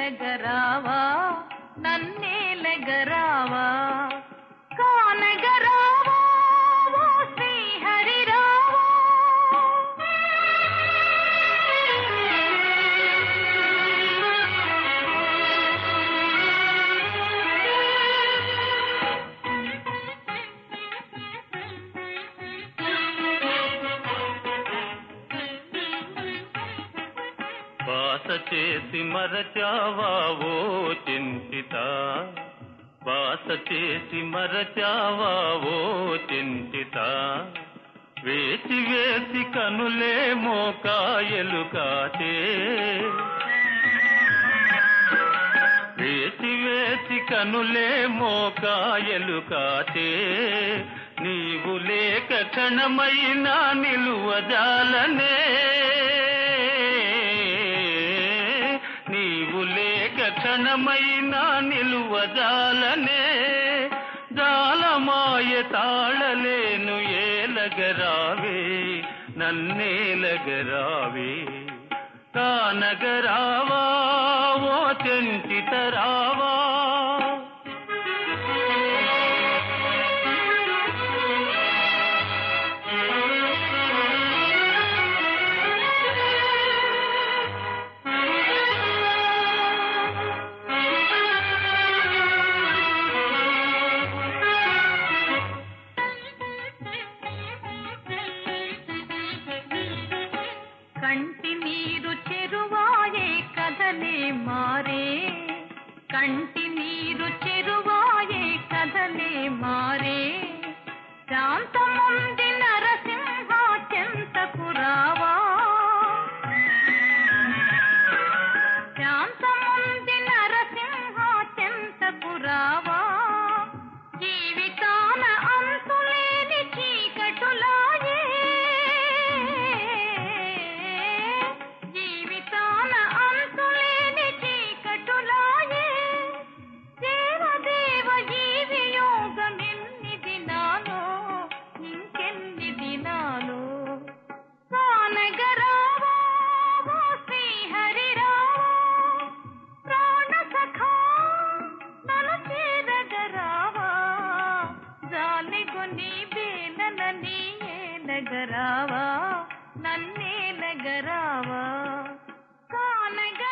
నన్నేలగరావా నన్నేలగరావా బాస చేసి మరచావా ఓ చింతిత? బాస చేసి మరచావా ఓ చింతిత? వేసి వేసి కనులే మోకాయలు కాచే వేసి వేసి కనులే మోకాయలు కాచే నీవు లేక క్షణమైనా నిలువజాలనే క్షణమైనా నిలువజాలనే జాలమాయ తాళలేను ఏలగరావే నన్నేలగరావే. కానగరావా ఓ చెంచితరావా కంటి నీరు చెరువాయే కథలే మారే. కంటి నీరు ఏలగరావా నన్నేలగరావా కానగ